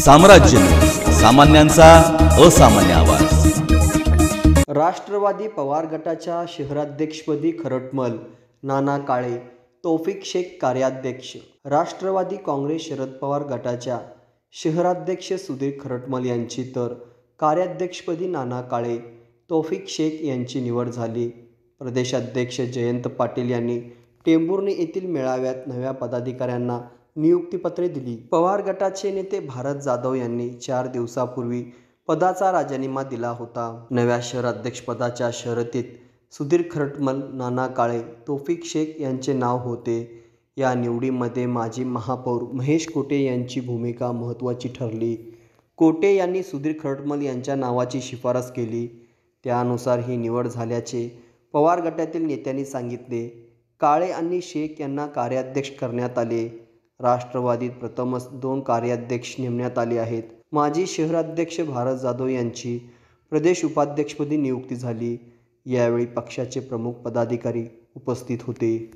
साम्राज्य सामान्यांचा असामान्य आवाज. राष्ट्रवादी पवार गटाच्या शहराध्यक्षपदी खरटमल नाना काळे तौफिक शेख कार्याध्यक्ष. राष्ट्रवादी काँग्रेस शरद पवार गटाच्या शहराध्यक्ष सुधीर खरटमल यांची तर कार्याध्यक्षपदी नाना काळे तौफिक शेख यांची निवड झाली. प्रदेशाध्यक्ष जयंत पाटील यांनी टेंभुर्णी येथील मेळाव्यात नव्या पदाधिकाऱ्यांना नियुक्तीपत्रे दिली. पवार गटाचे नेते भारत जाधव यांनी चार दिवसापूर्वी पदाचा राजीनामा दिला होता. नव्या शहराध्यक्षपदाच्या शर्यतीत सुधीर खरटमल नाना काळे तोफिक शेख यांचे नाव होते. या निवडीमध्ये माजी महापौर महेश कोटे यांची भूमिका महत्त्वाची ठरली. कोटे यांनी सुधीर खरटमल यांच्या नावाची शिफारस केली. त्यानुसार ही निवड झाल्याचे पवार गटातील नेत्यांनी सांगितले. काळे आणि शेख यांना कार्याध्यक्ष करण्यात आले. राष्ट्रवादीत प्रथमच दोन कार्याध्यक्ष नेमण्यात आले आहेत. माजी शहराध्यक्ष भारत जाधव यांची प्रदेश उपाध्यक्षपदी नियुक्ती झाली. यावेळी पक्षाचे प्रमुख पदाधिकारी उपस्थित होते.